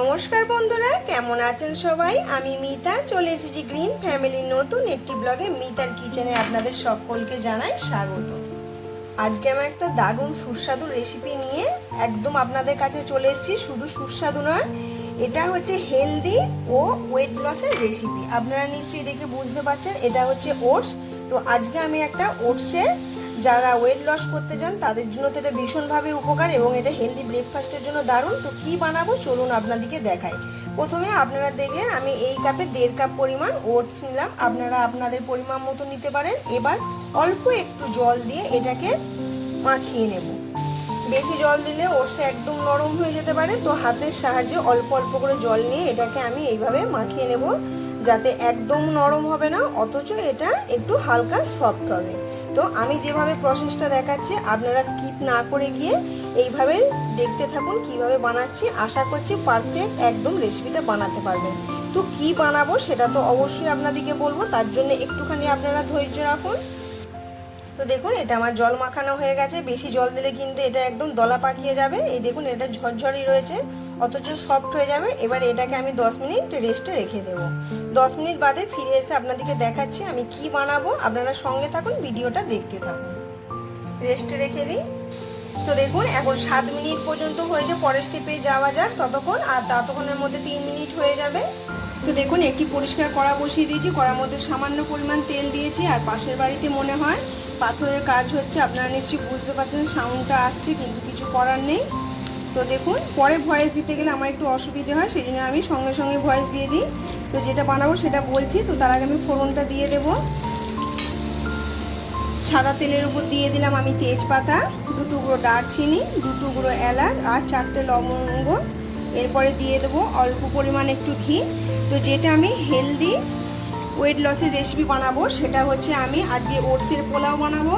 নমস্কার বন্ধুরা, কেমন আছেন সবাই? আমি মিতা, চলে এসেছি গ্রিন ফ্যামিলির নতুন একটি ব্লগে মিতার কিচেনে আপনাদের সকলকে জানাই স্বাগত। আজকে আমি একটা দারুণ সুস্বাদু রেসিপি নিয়ে একদম আপনাদের কাছে চলে এসেছি, শুধু সুস্বাদু নয়, এটা হচ্ছে হেলদি ও ওয়েট লসের রেসিপি আপনারা নিশ্চয়ই দেখে বুঝতে পারছেন, এটা হচ্ছে ওটস তো আজকে আমি একটা ওটসের যারা ওয়েট লস করতে চান, তাদের জন্য তো এটা ভীষণভাবে উপকার এবং এটা হেলদি ব্রেকফাস্টের জন্য দারুণ। তো কি বানাবো? চলুন আপনাদেরকে দেখাই। প্রথমে আপনারা দেখলেন, আমি এই কাপে দেড় কাপ পরিমাণ ওটস নিলাম। আপনারা আপনাদের পরিমাণ মতো নিতে পারেন। এবার অল্প একটু জল দিয়ে এটাকে মাখিয়ে নেব। বেশি জল দিলে ওটসটা একদম নরম হয়ে যেতে পারে। তো হাতের সাহায্যে অল্প অল্প করে জল নিয়ে এটাকে আমি এইভাবে মাখিয়ে নেব, যাতে একদম নরম হবে না, অথচ এটা একটু হালকা সফট হবে। তো আমি যেভাবে প্রসেসটা দেখাচ্ছি, আপনারা স্কিপ না করে গিয়ে এইভাবে দেখতে থাকুন কীভাবে বানাচ্ছি। আশা করছি পারফেক্ট একদম রেসিপিটা বানাতে পারবেন। তো কি বানাবো সেটা তো অবশ্যই আপনাদেরকে বলব, তার জন্য একটুখানি আপনারা ধৈর্য রাখুন। তো দেখুন, এটা আমার জল মাখানো হয়ে গেছে। বেশি জল দিলে কিন্তু এটা একদম দলা পাকিয়ে যাবে। এই দেখুন, এটা ঝরঝরি রয়েছে। অথচ সফট হয়ে যাবে। এবার এটাকে আমি 10 মিনিট রেস্টে রেখে দেব। 10 মিনিট বাদে ফিরে এসে আপনাদেরকে দেখাচ্ছি আমি কি বানাবো। আপনারা সঙ্গে থাকুন, ভিডিওটা দেখতে থাকুন। রেস্টে রেখে দিই। তো দেখুন, এখন সাত মিনিট পর্যন্ত হয়েছে, পরের স্টেপে যাওয়া যাক ততক্ষণ, আর ততক্ষণের মধ্যে তিন মিনিট হয়ে যাবে। তো দেখুন, একটি পরিষ্কার কড়া বসিয়ে দিয়েছি। কড়ার মধ্যে সামান্য পরিমাণ তেল দিয়েছি, আর পাশের বাড়িতে মনে হয় পাথরের কাজ হচ্ছে, আপনারা নিশ্চয়ই বুঝতে পারছেন সাউন্ডটা আসছে, কিন্তু কিছু করার নেই। তো দেখুন, পরে ভয়েস দিতে গেলে আমার একটু অসুবিধে হয়, সেই জন্য আমি সঙ্গে সঙ্গে ভয়েস দিয়ে দিই। তো যেটা বানাবো সেটা বলছি, তো তার আগে আমি ফোড়নটা দিয়ে দেব। সাদা তেলের উপর দিয়ে দিলাম আমি তেজপাতা, দু টুকরো দারচিনি, দু টুকরো এলাচ আর চারটে লবঙ্গ। এরপরে দিয়ে দেবো অল্প পরিমাণ একটু ঘি। তো যেটা আমি হেলদি ওয়েট লসের রেসিপি বানাবো, সেটা হচ্ছে আমি আজকে ওটসের পোলাও বানাবো।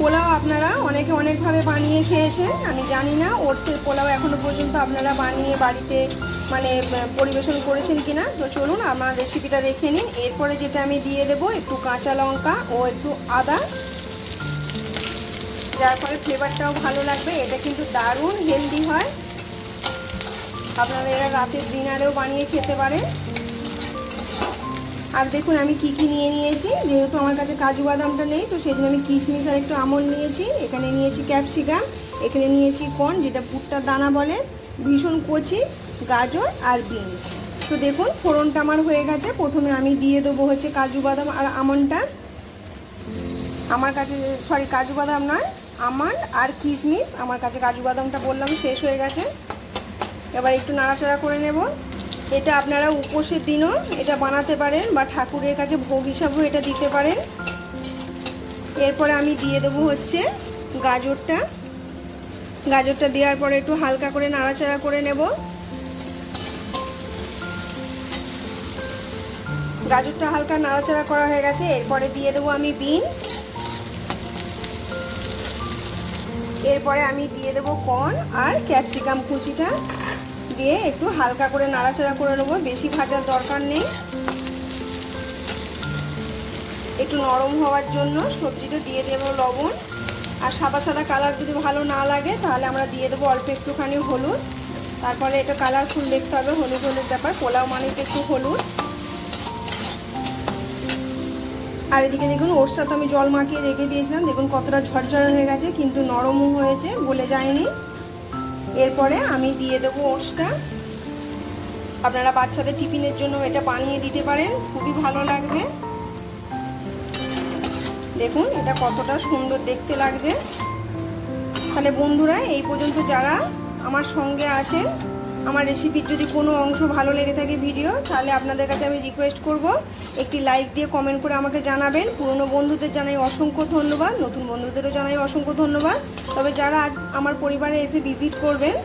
পোলাও আপনারা অনেকে অনেকভাবে বানিয়ে খেয়েছেন, আমি জানি না। ওটসের পোলাও এখনও পর্যন্ত আপনারা বানিয়ে বাড়িতে মানে পরিবেশন করেছেন কিনা? তো চলুন আমার রেসিপিটা দেখে নিন এরপরে যেটা আমি দিয়ে দেবো, একটু কাঁচা লঙ্কা ও একটু আদা। যার ফলে ফ্লেভারটাও ভালো লাগবে। এটা কিন্তু দারুণ হেলদি হয়। আপনারা এরা রাতের ডিনারেও বানিয়ে খেতে পারেন। আর দেখুন, আমি কি কি নিয়ে নিয়েছি। যেহেতু আমার কাছে কাজু বাদামটা নেই, তো সেই জন্য আমি কিশমিশ আর একটু আমল নিয়েছি। এখানে নিয়েছি ক্যাপসিকাম, এখানে নিয়েছি কর্ন, যেটা পুটটার দানা বলে, ভীষণ কচি, গাজর আর বিনস। তো দেখুন, ফোড়নটা আমার হয়ে গেছে। প্রথমে আমি দিয়ে দেবো হচ্ছে কাজু বাদাম আর আমনটা আমার কাছে, সরি, কাজু বাদাম নয়, আমন্ড আর কিশমিশ। আমার কাছে কাজু বাদামটা বললাম, শেষ হয়ে গেছে। এবার একটু নাড়াচাড়া করে নেব। এটা আপনারা উপোসের দিনও এটা বানাতে পারেন বা ঠাকুরের কাছে ভোগ হিসাবেও এটা দিতে পারেন। এরপরে আমি দিয়ে দেবো হচ্ছে গাজরটা। গাজরটা দেওয়ার পরে একটু হালকা করে নাড়াচাড়া করে নেব। গাজরটা হালকা নাড়াচাড়া করা হয়ে গেছে, এরপরে দিয়ে দেবো আমি বিনস এরপরে আমি দিয়ে দেবো কর্ন আর ক্যাপসিকাম কুচিটা। দিয়ে একটু হালকা করে নাড়াচাড়া করে নেব, বেশি ভাজার দরকার নেই। একটু নরম হওয়ার জন্য সবজিটা দিয়ে দেবো লবণ। আর সাদা সাদা কালার যদি ভালো না লাগে, তাহলে আমরা দিয়ে দেবো অল্প একটুখানি হলুদ। তারপরে এটা কালারফুল দেখতে হবে, হলুদ হলুদ ব্যাপার, পোলাও মানে একটু হলুদ। আর এদিকে দেখুন, ওর সাথে আমি জল মাখিয়ে রেখে দিয়েছিলাম। দেখুন কতটা ঝরঝরে হয়ে গেছে, কিন্তু নরমও হয়েছে বলে যায়নি। এরপরে আমি দিয়ে দেবো ওটসটা আপনারা বাচ্চাদের টিফিনের জন্য এটা বানিয়ে দিতে পারেন, খুবই ভালো লাগবে। দেখুন, এটা কতটা সুন্দর দেখতে লাগছে। তাহলে বন্ধুরা, এই পর্যন্ত যারা আমার সঙ্গে আছেন আমার রেসিপির যদি কোনো অংশ ভালো লেগে থাকে ভিডিও তাহলে আপনাদের কাছে আমি রিকোয়েস্ট করব, একটি লাইক দিয়ে কমেন্ট করে আমাকে জানাবেন। পুরনো বন্ধুদের জানাই অসংখ্য ধন্যবাদ, নতুন বন্ধুদেরও জানাই অসংখ্য ধন্যবাদ। তবে যারা আমার পরিবারে এসে ভিজিট করবেন,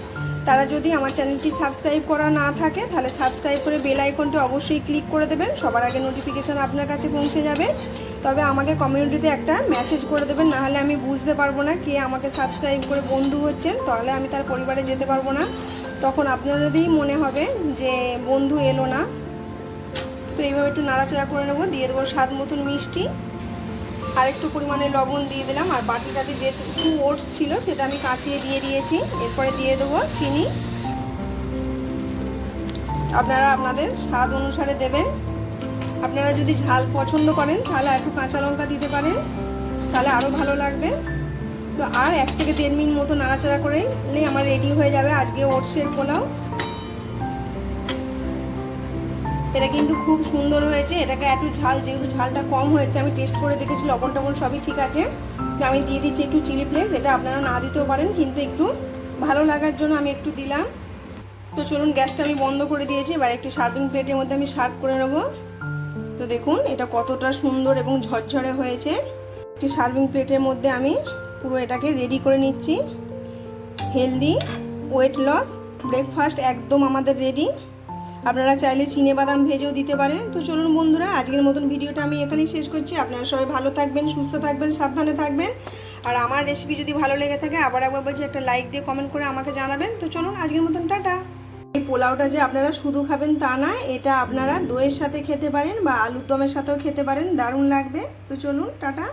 তারা যদি আমার চ্যানেলটি সাবস্ক্রাইব করা না থাকে, তাহলে সাবস্ক্রাইব করে বেল আইকনটি অবশ্যই ক্লিক করে দেবেন, সবার আগে নোটিফিকেশান আপনার কাছে পৌঁছে যাবে। তবে আমাকে কমিউনিটিতে একটা মেসেজ করে দেবেন নাহলে আমি বুঝতে পারব না কে আমাকে সাবস্ক্রাইব করে বন্ধু হচ্ছেন, তাহলে আমি তার পরিবারে যেতে পারব না। তখন আপনাদেরই মনে হবে যে বন্ধু এলো না। তো এইভাবে একটু নাড়াচাড়া করে নেব, দিয়ে দেবো স্বাদ মতন মিষ্টি। আর একটু পরিমাণে লবণ দিয়ে দিলাম, আর বাটিটাতে যেটুকু ওটস ছিল সেটা আমি কাঁচিয়ে দিয়ে দিয়েছি। এরপরে দিয়ে দেবো চিনি। আপনারা আপনাদের স্বাদ অনুসারে দেবেন। আপনারা যদি ঝাল পছন্দ করেন, তাহলে একটু কাঁচা লঙ্কা দিতে পারেন, তাহলে আরও ভালো লাগবে। তো আর এক থেকে দেড় মিনিট মতো নাড়াচাড়া করে নিয়ে আমার রেডি হয়ে যাবে আজকে ওটসের পোলাও। এটা কিন্তু খুব সুন্দর হয়েছে, এটাকে একটু ঝাল, যেহেতু ঝালটা কম হয়েছে, আমি টেস্ট করে দেখেছি, লবণ টবণ সবই ঠিক আছে। তো আমি দিয়ে দিচ্ছি একটু চিলি ফ্লেক্স এটা আপনারা না দিতেও পারেন, কিন্তু একটু ভালো লাগার জন্য আমি একটু দিলাম। তো চলুন, গ্যাসটা আমি বন্ধ করে দিয়েছি, এবার একটি সার্ভিং প্লেটের মধ্যে আমি সার্ভ করে নেব। তো দেখুন, এটা কতটা সুন্দর এবং ঝরঝরে হয়েছে। একটি সার্ভিং প্লেটের মধ্যে আমি পুরো এটাকে রেডি করে নিচ্ছি। হেলদি ওয়েট লস ব্রেকফাস্ট একদম আমাদের রেডি আপনারা চাইলে চিনে বাদাম ভেজেও দিতে পারেন। তো চলুন বন্ধুরা, আজকের মতন ভিডিওটা আমি এখানেই শেষ করছি। আপনারা সবাই ভালো থাকবেন, সুস্থ থাকবেন, সাবধানে থাকবেন। আর আমার রেসিপি যদি ভালো লেগে থাকে, আবার একবার বলছি, একটা লাইক দিয়ে কমেন্ট করে আমাকে জানাবেন। তো চলুন, আজকের মতন টাটা। এই পোলাওটা যে আপনারা শুধু খাবেন তা না, এটা আপনারা দইয়ের সাথে খেতে পারেন বা আলুর দমের সাথেও খেতে পারেন। দারুণ লাগবে। তো চলুন, টাটা।